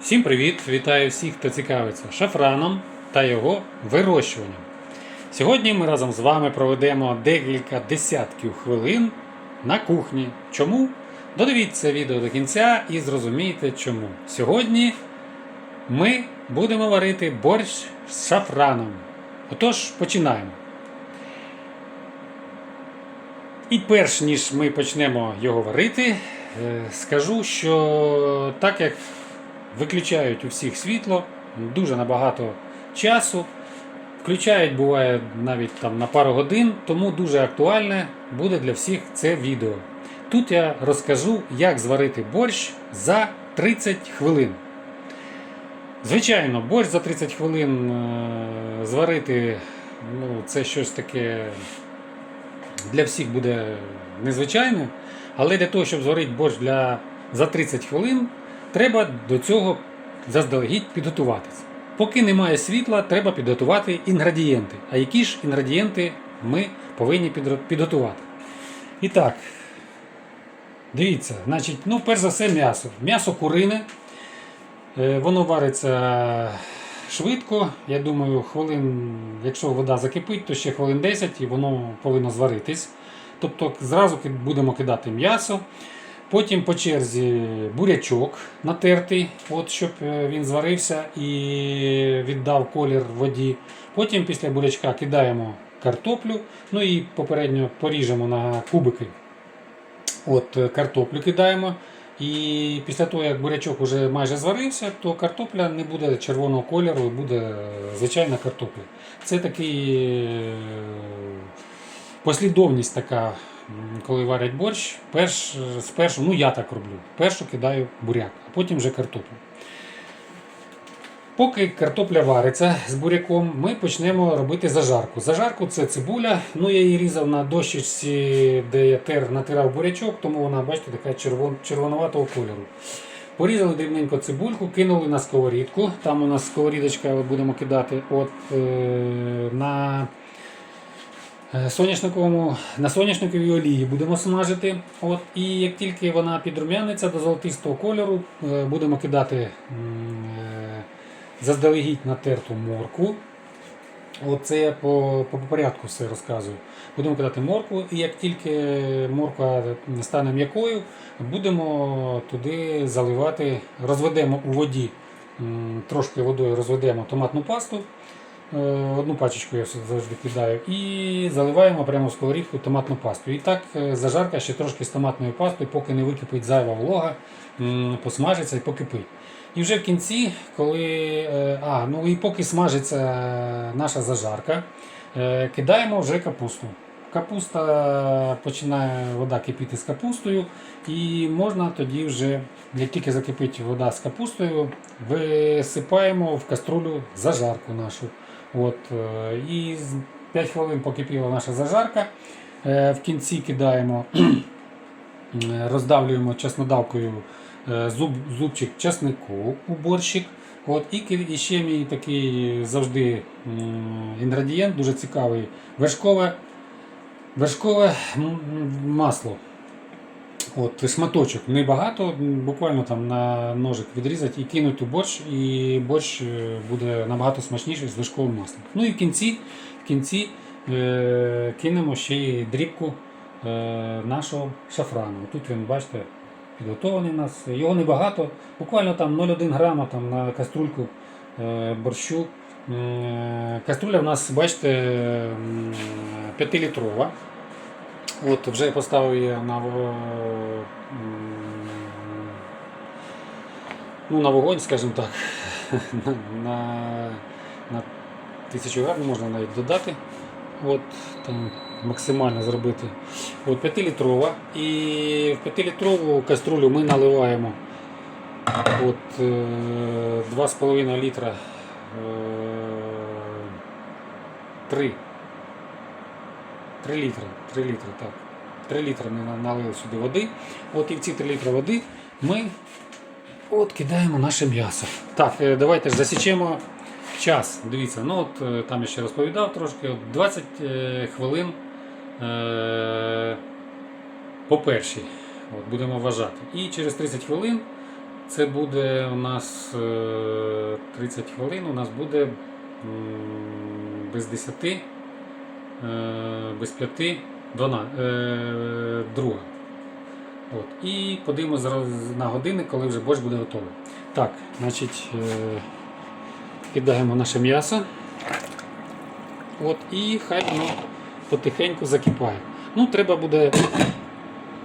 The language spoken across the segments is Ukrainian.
Всім привіт! Вітаю всіх, хто цікавиться шафраном та його вирощуванням. Сьогодні ми разом з вами проведемо декілька десятків хвилин на кухні. Чому? Додивіться відео до кінця і зрозумієте чому. Сьогодні ми будемо варити борщ з шафраном. Отож, починаємо. І перш ніж ми почнемо його варити, е, скажу, що так як виключають у всіх світло дуже набагато часу, включають буває навіть там на пару годин, тому дуже актуальне буде для всіх це відео. Тут я розкажу, як зварити борщ за 30 хвилин. Звичайно, борщ за 30 хвилин е, зварити ну, це щось таке для всіх буде незвичайне. Але для того, щоб зварити борщ для, за 30 хвилин, треба до цього заздалегідь підготуватися. Поки немає світла, треба підготувати інгредієнти. А які ж інгредієнти ми повинні підготувати? І так, дивіться, значить, ну, перш за все, м'ясо. М'ясо курине. Е, Воно вариться швидко. Я думаю, хвилин, якщо вода закипить, то ще хвилин 10 і воно повинно зваритись. Тобто зразу будемо кидати м'ясо. Потім по черзі бурячок натертий, от, щоб е, він зварився і віддав колір воді. Потім після бурячка кидаємо картоплю, ну і попередньо поріжемо на кубики. От е, картоплю кидаємо. І після того, як бурячок вже майже зварився, то картопля не буде червоного кольору, буде е, звичайна картопля. Це такий послідовність така, коли варять борщ. Перш, спершу, ну я так роблю. Першу кидаю буряк, а потім вже картоплю. Поки картопля вариться з буряком, ми почнемо робити зажарку. Зажарку це цибуля. Ну я її різав на дощечці, де я тер натирав бурячок, тому вона, бачите, така червон, червонуватого кольору. Порізали дрібненько цибульку, кинули на сковорідку. Там у нас сковорідочка будемо кидати от, е, на соняшниковому, на соняшниковій олії будемо смажити. От, і як тільки вона підрум'яниться до золотистого кольору, е, будемо кидати е, заздалегідь натерту моркву. Оце я по, по порядку все розказую. Будемо кидати моркву, і як тільки морква стане м'якою, будемо туди заливати, розведемо у воді, трошки водою розведемо томатну пасту. Е, Одну пачечку я завжди кидаю і заливаємо прямо в сковорідку томатну пасту. І так е, зажарка ще трошки з томатною пастою, поки не википить зайва волога, посмажиться і покипить. І вже в кінці, коли. е, А, ну і поки смажиться наша зажарка, кидаємо вже капусту. Капуста починає вода кипіти з капустою, і можна тоді вже, як тільки закипить вода з капустою, висипаємо в каструлю зажарку нашу. От, е, і з 5 хвилин покипіла наша зажарка. Е, В кінці кидаємо, е, роздавлюємо чеснодавкою зуб, зубчик чеснику у борщик. От, і ще мій такий завжди інгредієнт, дуже цікавий, вершкове, вершкове масло. От, шматочок небагато, буквально там на ножик відрізати і кинути борщ, і борщ е, буде набагато смачніший з вершковим маслом. Ну і в кінці, в кінці е, кинемо ще й дрібку е, нашого шафрану. Тут він, бачите, підготований у нас. Його небагато, буквально там 0,1 грама там, на каструльку е, борщу. Е, Каструля в нас, бачите, 5-літрова. От вже я поставив її на, ну, на вогонь, скажімо так, на, на, тисячу грам можна навіть додати. От, там, максимально зробити. От 5-літрова. І в 5-літрову каструлю ми наливаємо от, е, 2,5 літра. Е, 3 3 літри, 3 літри, так. 3 літри ми налили сюди води. От і в ці 3 літри води ми от кидаємо наше м'ясо. Так, е, давайте ж засічемо час. Дивіться, ну от е, там я ще розповідав трошки. От 20 е, хвилин е, по першій. От, будемо вважати. І через 30 хвилин Це буде у нас е, 30 хвилин, у нас буде без 10, е, без 5, 12, е, друга. От. І подивимося на години, коли вже борщ буде готовий. Так, значить, е, кидаємо наше м'ясо. От, і хай воно потихеньку закипає. Ну, треба буде.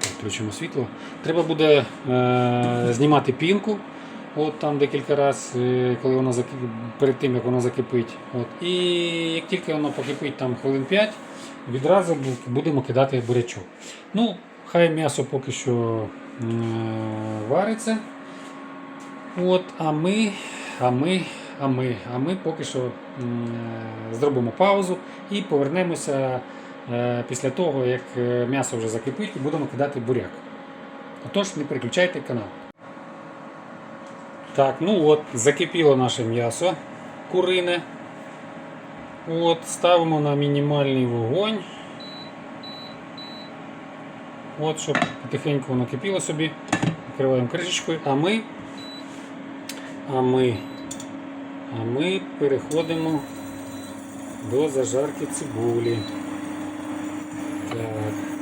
Включимо світло. Треба буде е, знімати пінку. От там декілька разів, коли воно закип... перед тим як воно закипить. От. І як тільки воно покипить там хвилин 5, відразу будемо кидати бурячок. Ну, хай м'ясо поки що е, вариться. От, а ми, а ми, а ми, а ми поки що е, зробимо паузу і повернемося е, після того, як е, м'ясо вже закипить, і будемо кидати буряк. Отож, не переключайте канал. Так, ну от, закипіло наше м'ясо курине. От, ставимо на мінімальний вогонь. От, щоб потихеньку воно кипіло собі. Накриваємо кришечкою, а ми, а ми, а ми переходимо до зажарки цибулі. Так.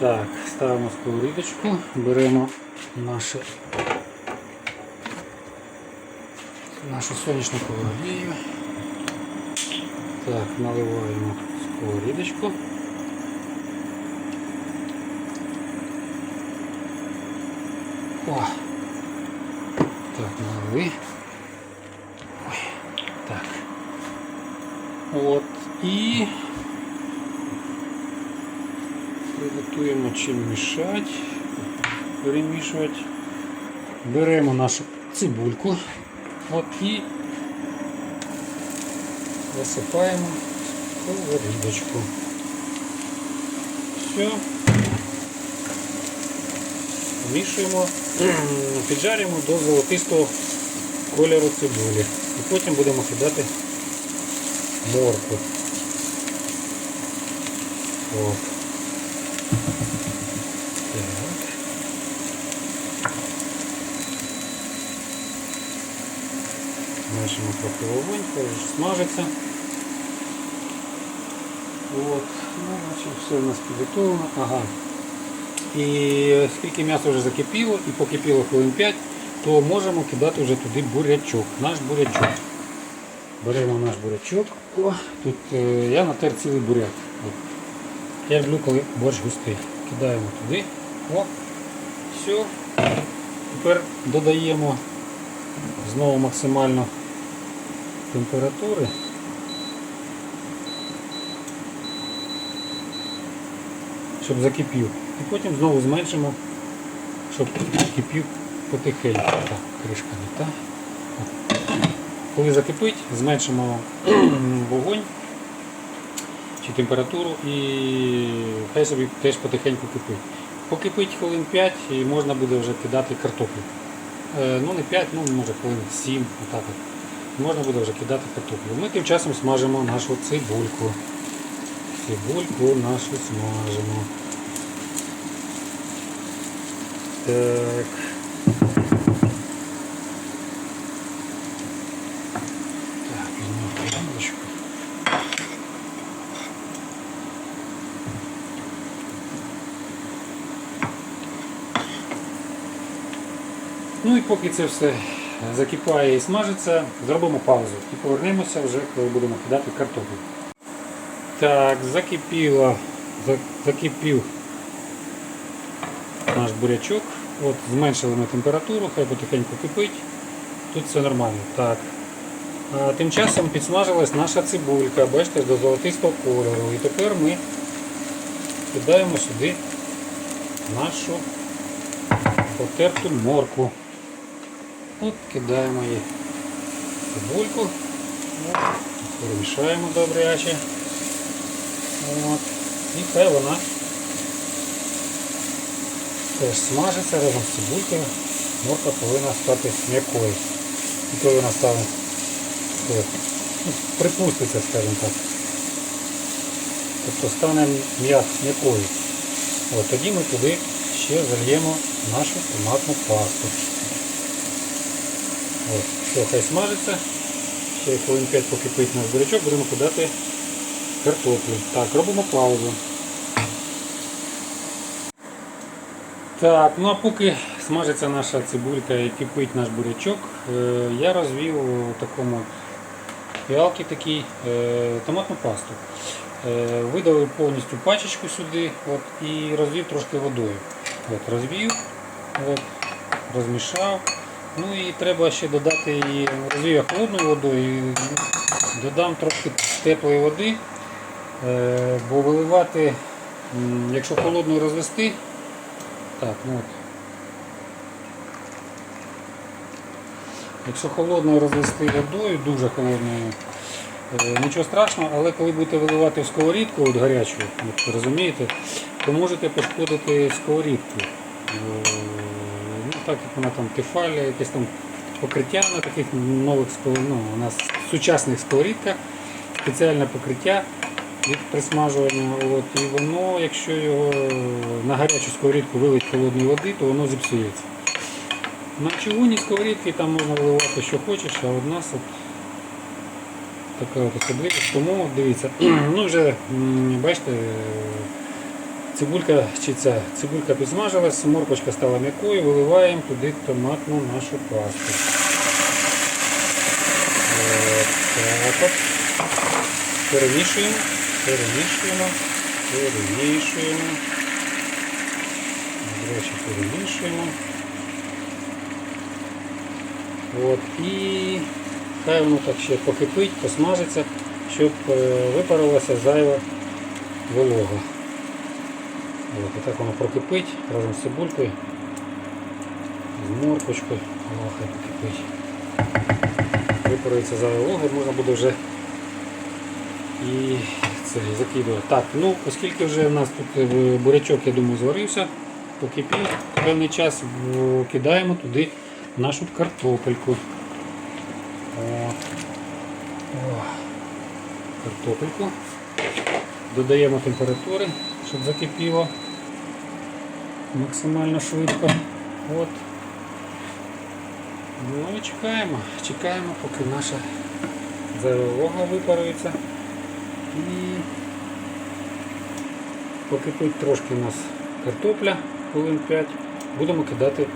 Так, ставимо сковорідочку, беремо наше, нашу соняшникову олію. Так, наливаємо сковорідочку. О! Так, налили. Ой, так. От. І приготуємо чим мішати, перемішувати. Беремо нашу цибульку. От і засипаємо сковорідочку. Все. Вмішуємо, піджарюємо до золотистого кольору цибулі. І потім будемо кидати моркву. От. Так. Зменшимо трохи вогонь, смажиться. От. Ну, значить, все у нас підготовлено. Ага. І оскільки м'ясо вже закипіло і покипіло хвилин 5, то можемо кидати вже туди бурячок, наш бурячок. Беремо наш бурячок. О, тут е, я натер цілий буряк. От. Я люблю, коли борщ густий. Кидаємо туди. О, все. Тепер додаємо знову максимально температури. Щоб закипів. І потім знову зменшимо, щоб кипів потихеньку. Так, кришка не та. Коли закипить, зменшимо вогонь чи температуру і хай собі теж потихеньку кипить. Покипить хвилин 5 і можна буде вже кидати картоплю. Е, ну не 5, ну може хвилин 7, отак от. Можна буде вже кидати картоплю. Ми тим часом смажимо нашу цибульку. Цибульку нашу смажимо. Так. Ну і поки це все закипає і смажиться, зробимо паузу і повернемося вже, коли будемо кидати картоплю. Так, закипіло, закипів наш бурячок. От, зменшили ми температуру, хай потихеньку кипить. Тут все нормально. Так. А, тим часом підсмажилась наша цибулька, бачите, до золотистого кольору. І тепер ми кидаємо сюди нашу потерту моркву. От кидаємо її цибульку. От, перемішаємо добряче. От. І хай вона теж смажиться разом з цибулькою. Морква повинна стати м'якою. І коли вона стане е, ну, припуститься, скажімо так. Тобто стане м'я- м'якою. Тоді ми туди ще зальємо нашу томатну пасту. Все, хай смажиться. Ще хвилин 5 покипить наш бурячок, будемо кидати картоплю. Так, робимо паузу. Так, ну а поки смажиться наша цибулька і кипить наш бурячок, е, я розвів такому фіалки такій е, томатну пасту. Е, Видалив повністю пачечку сюди от, і розвів трошки водою. От, розвів, от, розмішав. Ну і треба ще додати її, розвів я холодною водою додам трошки теплої води, е, бо виливати, якщо холодною розвести, так, ну от. Якщо холодною розвести водою, дуже холодною, е, нічого страшного, але коли будете виливати в сковорідку от гарячу, от, розумієте, то можете пошкодити сковорідку. Е, так як вона там тефаль, якесь там покриття на таких нових ну, у нас сучасних сковорідках, спеціальне покриття від присмажування. От, і воно, якщо його на гарячу сковорідку вилить холодної води, то воно зіпсується. На чугунні Ну, сковорідки там можна виливати що хочеш, а у нас от така от особливість. Тому дивіться, ну вже бачите, е, цибулька чи ця цибулька підсмажилась, моркочка стала м'якою, виливаємо туди томатну нашу пасту. Так. Перемішуємо, перемішуємо, перемішуємо. До речі, перемішуємо. От, і хай воно так ще покипить, посмажиться, щоб е, випарилася зайва волога. От, так воно прокипить разом з цибулькою, з морквочкою, О, хай покипить. Випарується зайва волога, і можна буде вже і це закидувати. Так, ну оскільки вже в нас тут е, бурячок, я думаю, зварився, покипів певний час, кидаємо туди нашу картопельку. О. О. Картопельку. Додаємо температури, щоб закипіло максимально швидко. От. Ну і чекаємо, чекаємо, поки наша зайва волога випарується. І покипить трошки у нас картопля, хвилин 5, будемо кидати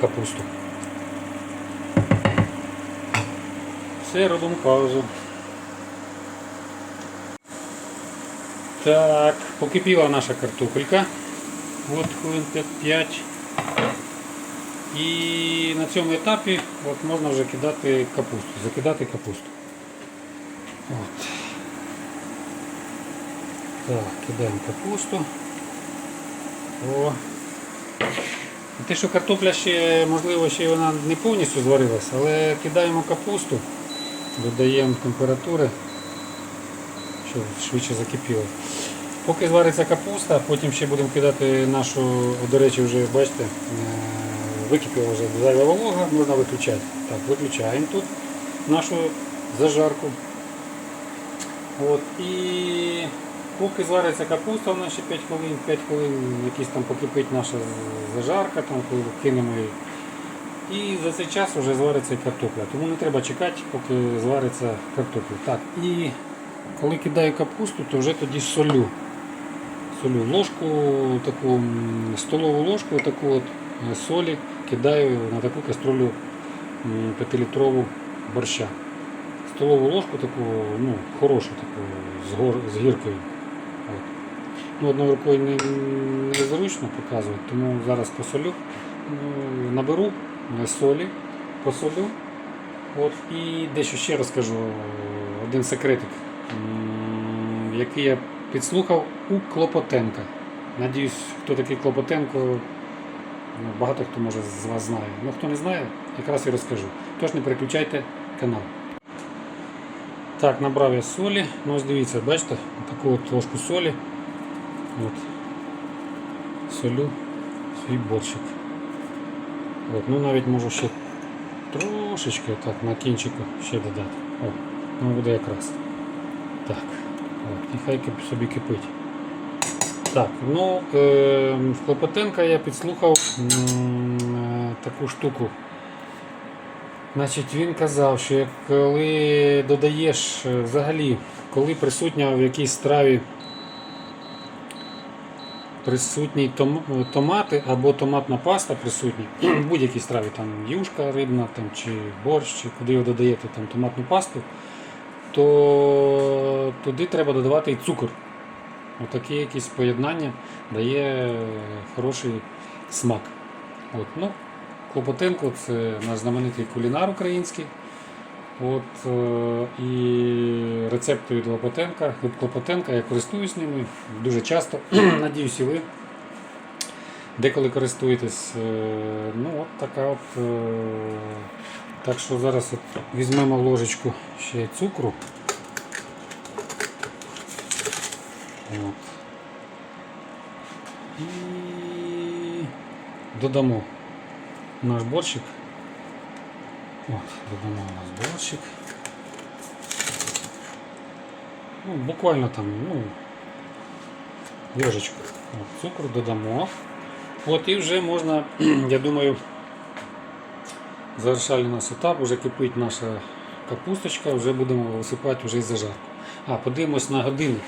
капусту. Все, робимо паузу. Так, покипіла наша картопелька. От хвилин 5. І на цьому етапі от можна вже кидати капусту, закидати капусту. От. Так, кидаємо капусту. О. Те, що картопля ще, можливо, ще вона не повністю зварилася, але кидаємо капусту, додаємо температури, щоб швидше закипіло. Поки звариться капуста, потім ще будемо кидати нашу, до речі, вже бачите, е, википіла вже зайва волога, можна виключати. Так, виключаємо тут нашу зажарку. От, і поки звариться капуста, вона ще 5 хвилин, 5 хвилин якісь там покипить наша зажарка, там коли кинемо її. І за цей час вже звариться картопля. Тому не треба чекати, поки звариться картопля. Так, і коли кидаю капусту, то вже тоді солю. Солю ложку, таку столову ложку, таку от е, солі кидаю на таку каструлю 5-літрову борща. Столову ложку таку, ну, хорошу таку, з, гор, з гіркою. От. Ну, одною рукою не, незручно показувати, тому зараз посолю. Ну, наберу е, солі, посолю. От, і дещо ще розкажу один секретик, який я підслухав у Клопотенка. Надіюсь, хто такий Клопотенко, ну, багато хто може з вас знає. Ну хто не знає, якраз і розкажу. Тож не переключайте канал. Так, набрав я солі. Ну ось дивіться, бачите, таку от ложку солі. От. Солю свій борщик. От, ну навіть можу ще трошечки так на кінчику ще додати. О, ну буде якраз. Так. От, і хай кип- собі кипить. Так, ну е, в Клопотенка я підслухав е, таку штуку. Значить, він казав, що коли додаєш е, взагалі, коли присутня в якійсь страві присутні том, томати або томатна паста присутні, в будь-якій страві, там юшка рибна там, чи борщ, чи куди ви додаєте там, томатну пасту, то туди треба додавати і цукор. Отаке якесь поєднання дає хороший смак. От, ну, Клопотенко це наш знаменитий кулінар український. От, е, і рецепти від Клопотенка, від Клопотенка, я користуюсь ними дуже часто. Надіюсь, і ви деколи користуєтесь. Е, Ну, от така от. е, Так що зараз от візьмемо ложечку ще цукру. От. І додамо наш борщик. От, додамо у нас борщик. Ну, буквально там, ну, ложечку. От, цукру додамо. От і вже можна, я думаю, завершальний у нас етап, вже кипить наша капусточка, вже будемо висипати вже із зажарку. А, подивимось на годинник.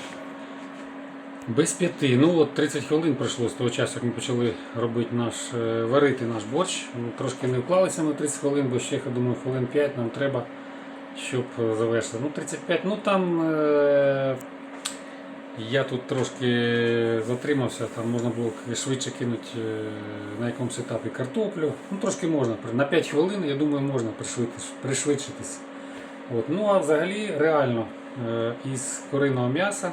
Без п'яти. Ну от 30 хвилин пройшло з того часу, як ми почали робити наш, е, варити наш борщ. Ну, трошки не вклалися ми 30 хвилин, бо ще я думаю, хвилин 5 нам треба, щоб е, завершити. Ну 35, ну там е- я тут трошки затримався, там можна було швидше кинути е, на якомусь етапі картоплю. Ну трошки можна. На 5 хвилин, я думаю, можна пришвидшитись. От. Ну а взагалі реально е- із куриного м'яса.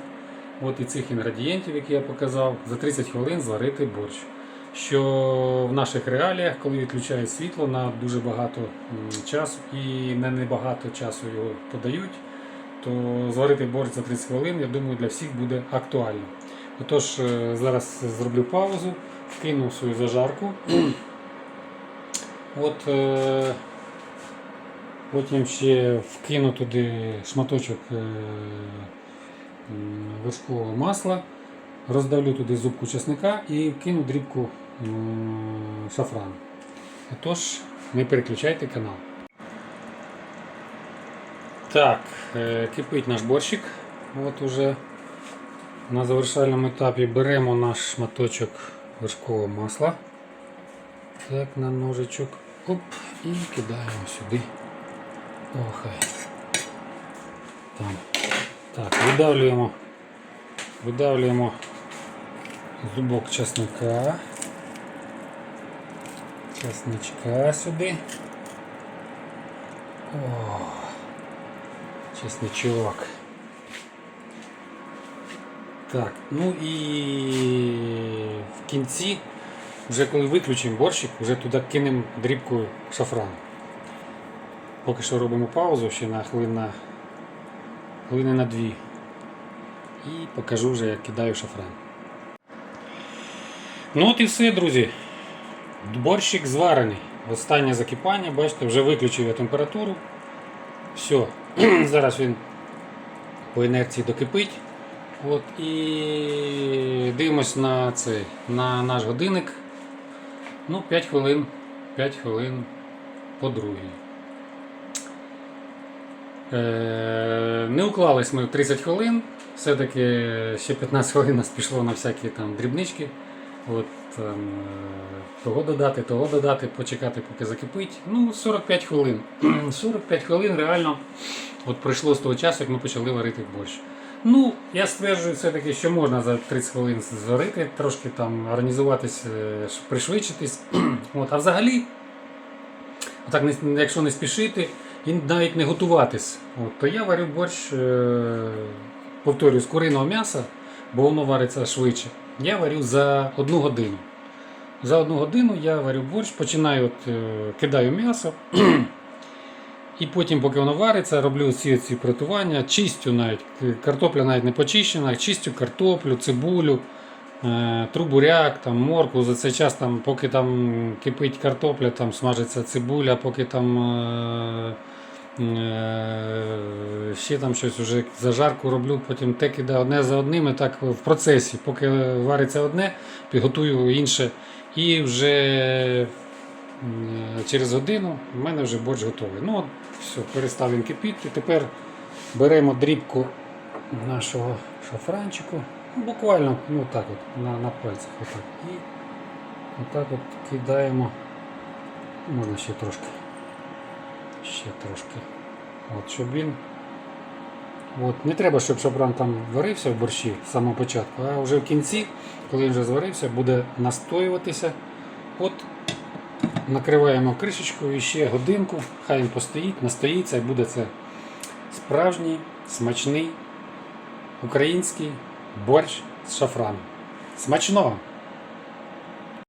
От і цих інгредієнтів, які я показав, за 30 хвилин зварити борщ. Що в наших реаліях, коли відключають світло на дуже багато часу і не небагато часу його подають, то зварити борщ за 30 хвилин, я думаю, для всіх буде актуально. Отож, е, зараз зроблю паузу, вкину свою зажарку. От, е, потім ще вкину туди шматочок. е, вершкового масла, роздавлю туди зубку чесника і вкину дрібку шафрану. Отож, не переключайте канал. Так, е, кипить наш борщик. От уже на завершальному етапі беремо наш шматочок вершкового масла. Так, на ножичок. Оп, і кидаємо сюди. Охай. Там. Так, видавлюємо, видавлюємо зубок чесника. Чесничка сюди. О, чесничок. Так, ну і в кінці, вже коли виключимо борщик, вже туди кинемо дрібку шафрану. Поки що робимо паузу ще на хвилин на хвилини на дві. І покажу вже, як кидаю шафран. Ну от і все, друзі. Борщик зварений. Останнє закипання, бачите, вже виключив я температуру. Все. Зараз він по інерції докипить. От, і дивимось на цей, на наш годинник. Ну, 5 хвилин. 5 хвилин по другій. Е, Не уклались ми в 30 хвилин, все-таки ще 15 хвилин нас пішло на всякі там дрібнички. От, там, е, того додати, того додати, почекати, поки закипить. Ну, 45 хвилин. 45 хвилин реально от пройшло з того часу, як ми почали варити борщ. Ну, я стверджую все-таки, що можна за 30 хвилин зварити, трошки там організуватись, е, пришвидшитись. От, а взагалі, так, якщо не спішити і навіть не готуватись, от, то я варю борщ, е, повторюю, з куриного м'яса, бо воно вариться швидше. Я варю за одну годину. За одну годину я варю борщ, починаю, от, е, кидаю м'ясо. І потім, поки воно вариться, роблю ці, ці приготування, чистю навіть. Картопля навіть не почищена, чистю картоплю, цибулю, е, трубуряк, там, морку. За цей час, там, поки там кипить картопля, там смажиться цибуля, поки там е, е, ще там щось уже зажарку роблю, потім те кидаю одне за одним, і так в процесі. Поки вариться одне, підготую інше. І вже Е, Через годину в мене вже борщ готовий. Ну, от, все, перестав він кипіти. Тепер беремо дрібку нашого шафранчику. Буквально ну, так от, на, на пальцях. Отак. І отак от кидаємо. Можна ще трошки. Ще трошки. От, щоб він. От, не треба, щоб шафран там варився в борщі з самого початку, а вже в кінці, коли він вже зварився, буде настоюватися. От накриваємо кришечкою і ще годинку, хай він постоїть, настоїться і буде це справжній, смачний український борщ з шафраном. Смачного!